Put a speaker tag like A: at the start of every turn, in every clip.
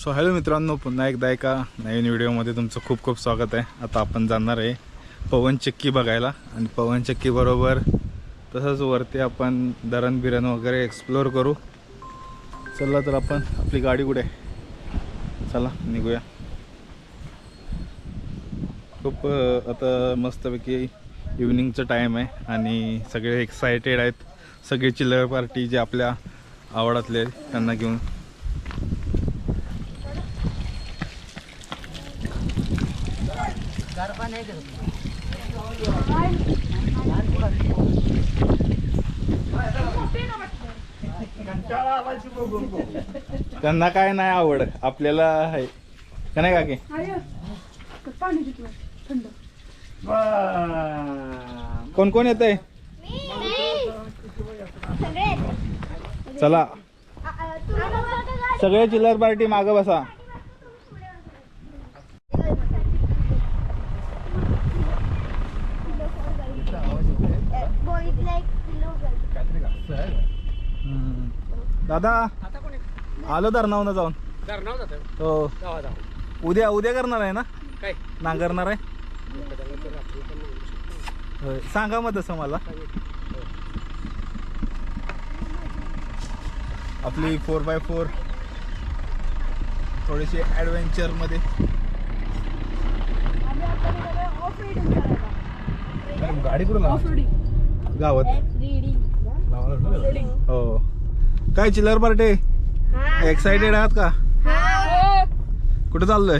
A: So hello मित्रांनो पुन्हा एकदा एका नवीन व्हिडिओमध्ये तुमचं खूप खूप स्वागत आहे. आता आपण जाणार आहे पवनचक्की बघायला. आणि पवनचक्कीबरोबर तसंच वरती आपण धरण बिरण वगैरे एक्सप्लोअर करू. चला तर आपण आपली गाडी कुठे आहे? चला निघूया. खूप आता मस्तपैकी इव्हिनिंगचं टाईम आहे आणि सगळे एक्सायटेड आहेत. सगळे चिल्लर पार्टी जे आपल्या आवडातले त्यांना घेऊन. त्यांना काय नाही आवड आपल्याला आहे. का नाही काकी? कोण कोण येत आहे चला. सगळे चिल्लर पार्टी मागं बसा. दादा आलो धरणावनं जाऊन.
B: करणार जातं
A: हो.
B: जावा जावा
A: उद्या उद्या करणार आहे ना?
B: काय?
A: नांगरणार आहे? होय. सांगा मग तसं मला. आपली फोर बाय फोर थोडीशी ॲडव्हेंचरमध्ये. गाडी कुठं
C: ऑफ रोडिंग
A: गावात. हो. काय चिल्लर पार्टी? एक्साइटेड आहात का? कुठे चाललोय?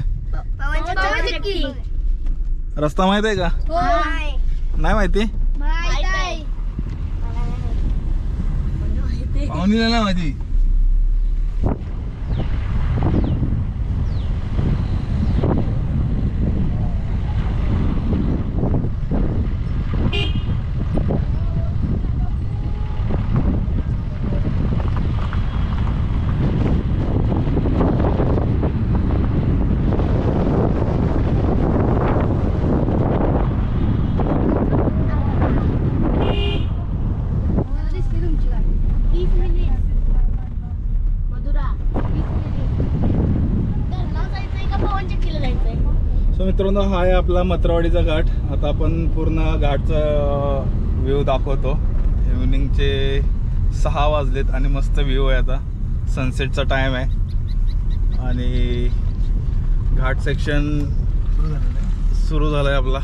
A: रस्ता माहीत आहे का? नाही. माहिती? पाहुणीला ना माहिती. सो मित्रांनो हा आहे आपला मत्रवाडीचा घाट. आता आपण पूर्ण घाटचा व्ह्यू दाखवतो. इव्हिनिंगचे सहा वाजलेत आणि मस्त व्ह्यू आहे आता. सनसेटचा टाईम आहे. आणि घाट सेक्शन सुरू झालं आहे आपला.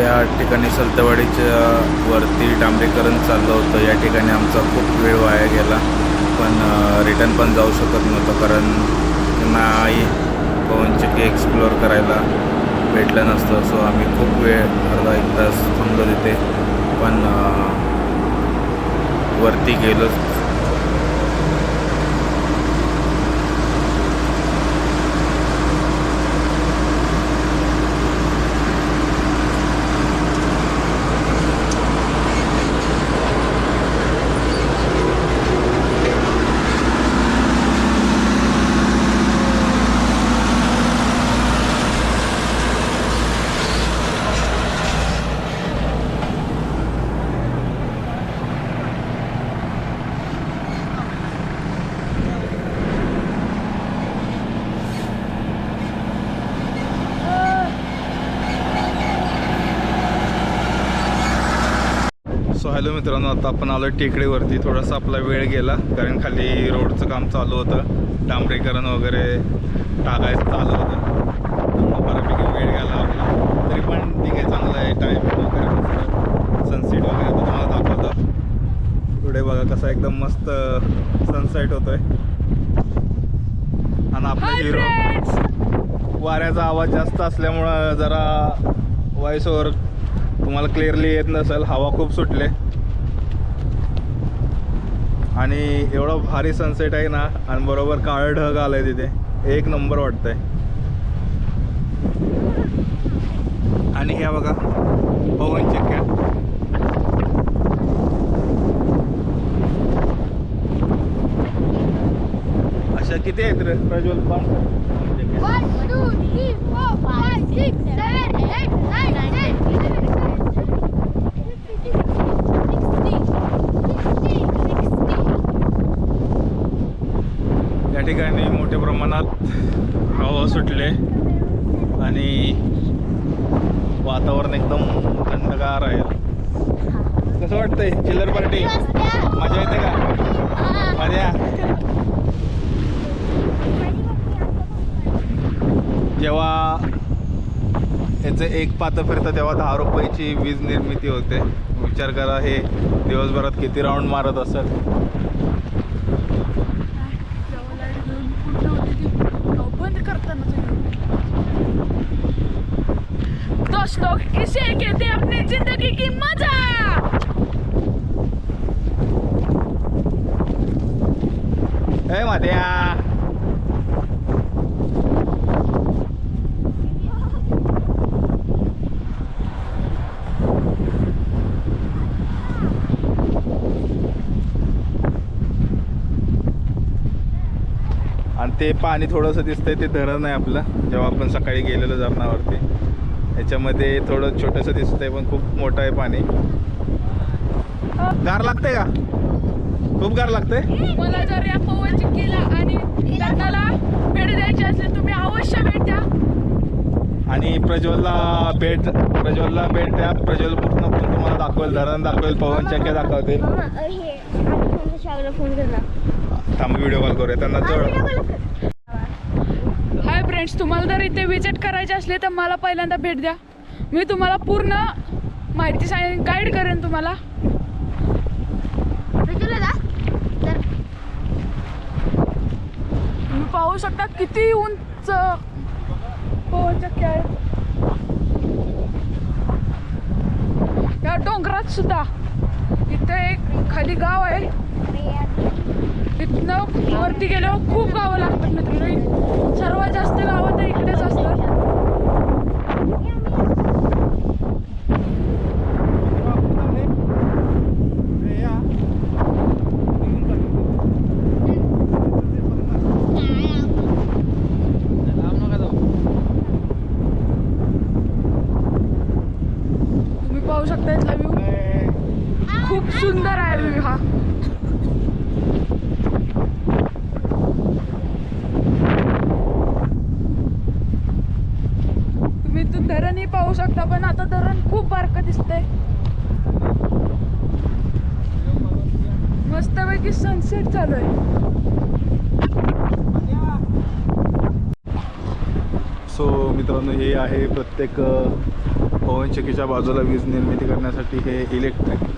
A: या ठिकाणी सलतवाडीच्या वरती डांबरीकरण चाललं होतं. या ठिकाणी आमचा खूप वेळ वाया गेला. पण रिटर्न पण जाऊ शकत नव्हतं कारण त्यांना पवनचक्की एक्सप्लोअर करायला भेटलं नसतं. सो आम्ही खूप वेळ अर्धा एक तास थांबलो तिथे. पण वरती गेलोच सो हॅलो मित्रांनो आता आपण आलो टेकडीवरती थोडासा आपला वेळ गेला कारण खाली रोडचं काम चालू होतं. डांबरीकरण वगैरे टाकायचं चालू होतं. बऱ्यापैकी वेळ गेला आपला. तरी पण ठीक आहे चांगलं आहे. टाईम वगैरे सनसेट वगैरे तुम्हाला दाखवतं. पुढे बघा कसा एकदम मस्त सनसेट होतोय. आणि आपला हिरो वाऱ्याचा आवाज जास्त असल्यामुळं जरा व्हॉइस ओव्हर तुम्हाला क्लिअरली येत नसेल. हवा खूप सुटले. आणि एवढा भारी सनसेट आहे ना आणि बरोबर काळं ढग आलंय तिथे. एक नंबर वाटतंय. आणि ह्या बघा पवन चक्क्या अशा किती आहेत रे प्रज्वल? पण ठिकाणी मोठ्या प्रमाणात हवा सुटले आणि वातावरण एकदम थंडगार आहे. कसं वाटतंय? चिल्लर पार्टी? मजा येते का? मजा. जेव्हा याचं एक पातं फिरतं तेव्हा दहा रुपयाची वीज निर्मिती होते. विचार करा हे दिवसभरात किती राऊंड मारत असेल
C: जेव्हा लाइट घेऊन कुठे होती ती तेव्हा बंद करताना दोस्तों इसे कहते हैं अपनी जिंदगी की मजा।
A: ए मात्या। आणि ते पाणी थोडंसं दिसतंय ते धरण आहे आपलं. जेव्हा आपण सकाळी गेलेलो धरणावरती याच्यामध्ये थोडं छोटंसं दिसतंय पण खूप मोठं आहे पाणी. गार लागतंय का? खूप गार लागतंय?
C: मला जर या पवन चिक्कीला आणि लग्नाला भेट द्यायची असली तुम्ही अवश्य भेट द्या.
A: आणि प्रज्वलला भेट प्रज्वलला भेट द्या. प्रज्वल पूर्ण पण तुम्हाला दाखवेल धरण दाखवेल पवन चक्क्या दाखवतील. थांब व्हिडिओ कॉल करूया. त्यांना जवळ
C: हाय फ्रेंड्स तुम्हाला जर इथे विजिट करायची असली तर मला पहिल्यांदा भेट द्या. मी तुम्हाला पूर्ण माहिती सांगेन गाईड करेन तुम्हाला. तुम्ही पाहू शकता किती उंच पवन चक्की आहे. या डोंगरात सुद्धा इथे एक खाली गाव आहे. इथनं वरती गेल्यावर खूप गावं लागतात मित्रांनो. सर्वात जास्त गावं तर इकडेच असतात तुम्ही पाहू शकता इथला व्ह्यू खूप सुंदर आहे व्ह्यू हा तुम्ही इथून धरणही पाहू शकता पण आता धरण खूप बारकं दिसतंय. मस्तपैकी सनसेट चालू आहे.
A: सो मित्रांनो हे आहे प्रत्येक पवनचक्कीच्या बाजूला वीज निर्मिती करण्यासाठी हे इलेक्ट्रिक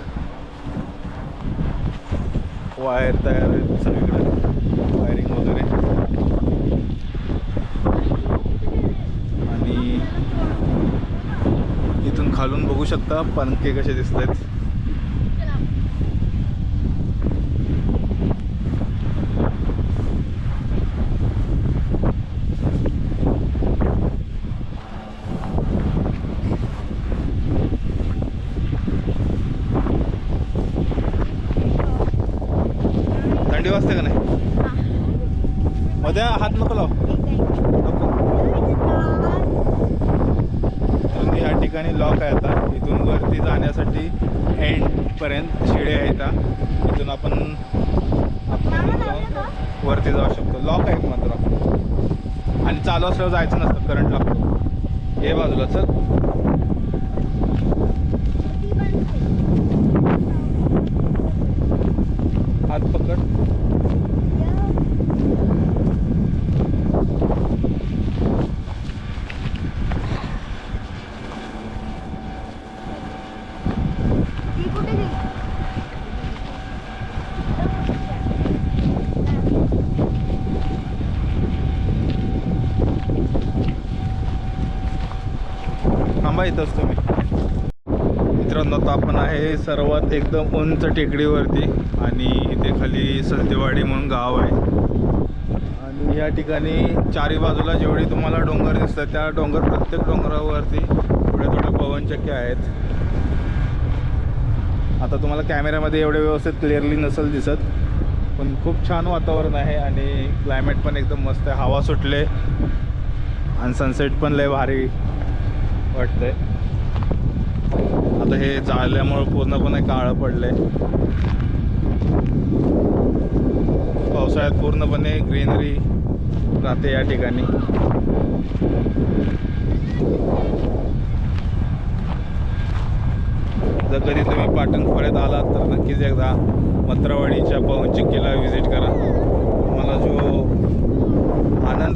A: वायर तयार आहेत सगळीकडे वायरिंग वगैरे आणि इथून खालून बघू शकता पणके कसे दिसत आहेत थंडी वाजते का नाही? मध्ये हात नको लाव नको इथून या ठिकाणी लॉक आहे आता. इथून वरती जाण्यासाठी एंडपर्यंत शिडे आहेत. इथून आपण आपण वरती जाऊ शकतो. लॉक आहेत मात्र. आणि चालू असल्यावर जायचं नसतं करंट लागतो. हे बाजूला चल हात पकड
B: ती कुठे गेली
A: येत असतो तुम्ही मित्रांनो आता आपण आहे सर्वात एकदम उंच टेकडीवरती आणि इथे खाली सलतेवाडी म्हणून गाव आहे. आणि या ठिकाणी चारी बाजूला जेवढी तुम्हाला डोंगर दिसतात त्या डोंगर प्रत्येक डोंगरावरती थोड्या थोड्या पवनचक्क्या आहेत. आता तुम्हाला कॅमेऱ्यामध्ये एवढे व्यवस्थित क्लिअरली नसेल दिसत पण खूप छान वातावरण आहे आणि क्लायमेट पण एकदम मस्त आहे. हवा सुटले आणि सनसेट पण लय भारी. वाटतंय. आता हे जाळल्यामुळं पूर्णपणे काळं पडलंय. पावसाळ्यात पूर्णपणे ग्रीनरी राहते या ठिकाणी. जर कधी तुम्ही पाटण खोऱ्यात आलात तर नक्कीच एकदा मत्रावाडीच्या पवनचक्कीला व्हिजिट करा.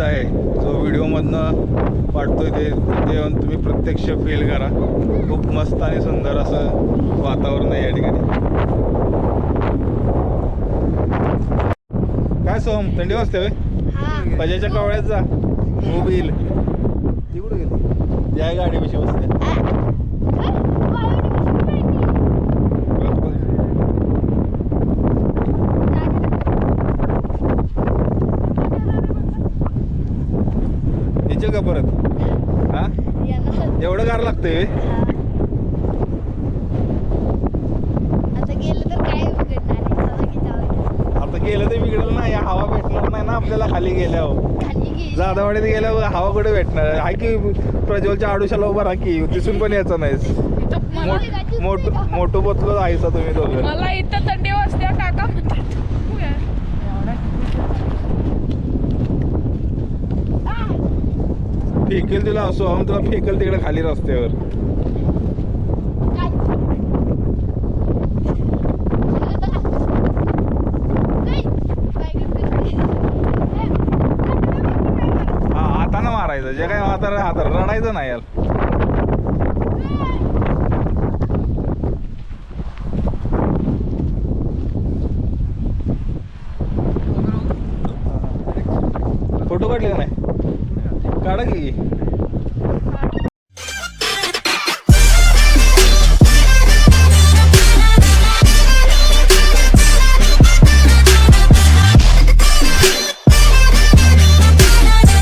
A: आहे. जो व्हिडिओमधनं वाटतोय ते ते येऊन तुम्ही प्रत्यक्ष फील करा. खूप मस्त आणि सुंदर असं वातावरण आहे या ठिकाणी. काय सोहम थंडी वाजते
B: हा.
A: बजाच्या कवळ्यात जा. मोबाईल ती कुठे गेली? या गाडीविषयी बसते बघ, बघ. येशील का परत हा एवढं गार लागतंय?
B: आता गेलं तर काय बिघडणार आहे? चला की जाऊया.
A: आता गेलं ते बिघडलं नाही हवा भेटणार नाही ना आपल्याला खाली गेल्यावर
B: खाली गेली.
A: जाधववाडीत गेल्यावर हवा कुठे भेटणार आहे की प्रज्वलच्या आडुशाला उभा राहा की दिसून पण यायचं नाहीस मोठ मोठ मोठं बसलो आहेसा तुम्ही दोघं
C: मला इथं थंडी वाजते काका म्हणतात
A: फेकेल तिला असो आम तुला फेकल तिकडे खाली रस्त्यावर. हा हाताने मारायचं. जे काय हाताला हात रडायचं नाही यार.